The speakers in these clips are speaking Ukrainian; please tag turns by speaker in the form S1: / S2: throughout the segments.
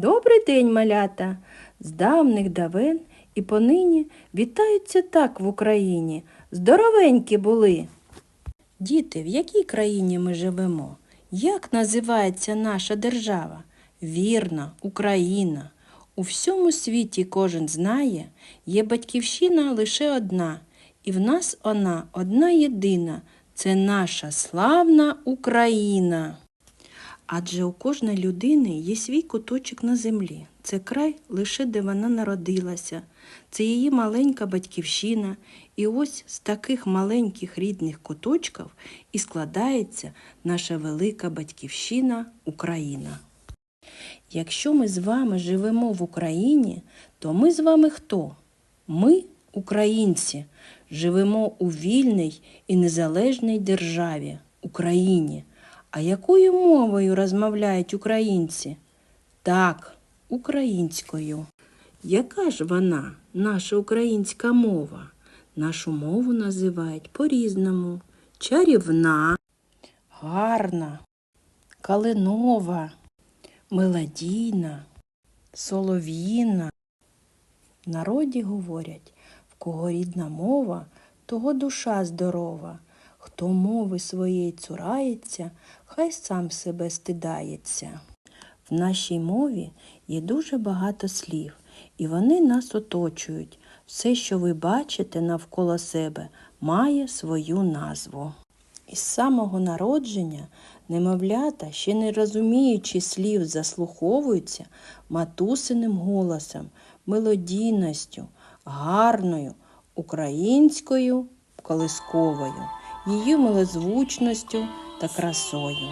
S1: Добрий день, малята! З давних давен і понині вітаються так в Україні. Здоровенькі були. Діти, в якій країні ми живемо? Як називається наша держава? Вірна, Україна. У всьому світі кожен знає, є батьківщина лише одна, і в нас вона одна єдина. Це наша славна Україна. Адже у кожної людини є свій куточок на землі. Це край лише де вона народилася, це її маленька батьківщина. І ось з таких маленьких рідних куточків і складається наша велика батьківщина Україна. Якщо ми з вами живемо в Україні, то ми з вами хто? Ми, українці, живемо у вільній і незалежній державі Україні. А якою мовою розмовляють українці? Так, українською. Яка ж вона, наша українська мова? Нашу мову називають по-різному. Чарівна, гарна, калинова, мелодійна, солов'їна. В народі говорять, в кого рідна мова, того душа здорова. Хто мови своєї цурається, хай сам себе стидається. В нашій мові є дуже багато слів, і вони нас оточують. Все, що ви бачите навколо себе, має свою назву. Із самого народження немовлята, ще не розуміючи слів, заслуховуються матусиним голосом, мелодійністю, гарною, українською колисковою, її милозвучністю та красою.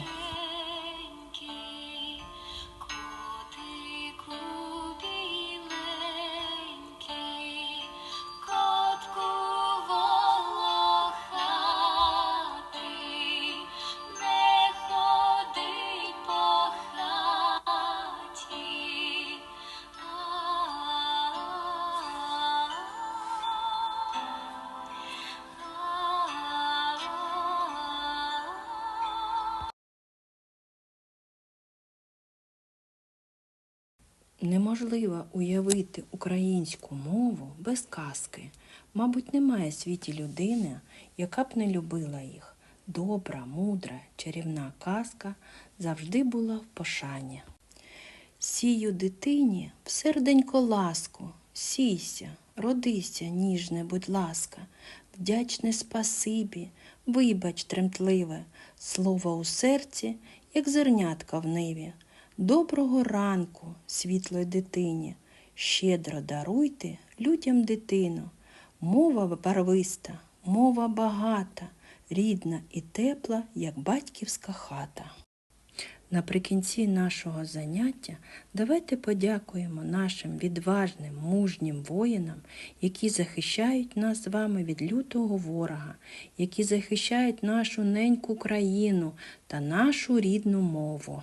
S1: Неможливо уявити українську мову без казки. Мабуть, немає в світі людини, яка б не любила їх. Добра, мудра, чарівна казка завжди була в пошані. Сію дитині в серденько ласку, сійся, родися, ніжне, будь ласка, вдячне спасибі, вибач тремтливе, слово у серці, як зернятка в ниві. Доброго ранку, світлої дитині, щедро даруйте людям дитину. Мова барвиста, мова багата, рідна і тепла, як батьківська хата. Наприкінці нашого заняття давайте подякуємо нашим відважним, мужнім воїнам, які захищають нас з вами від лютого ворога, які захищають нашу неньку країну та нашу рідну мову.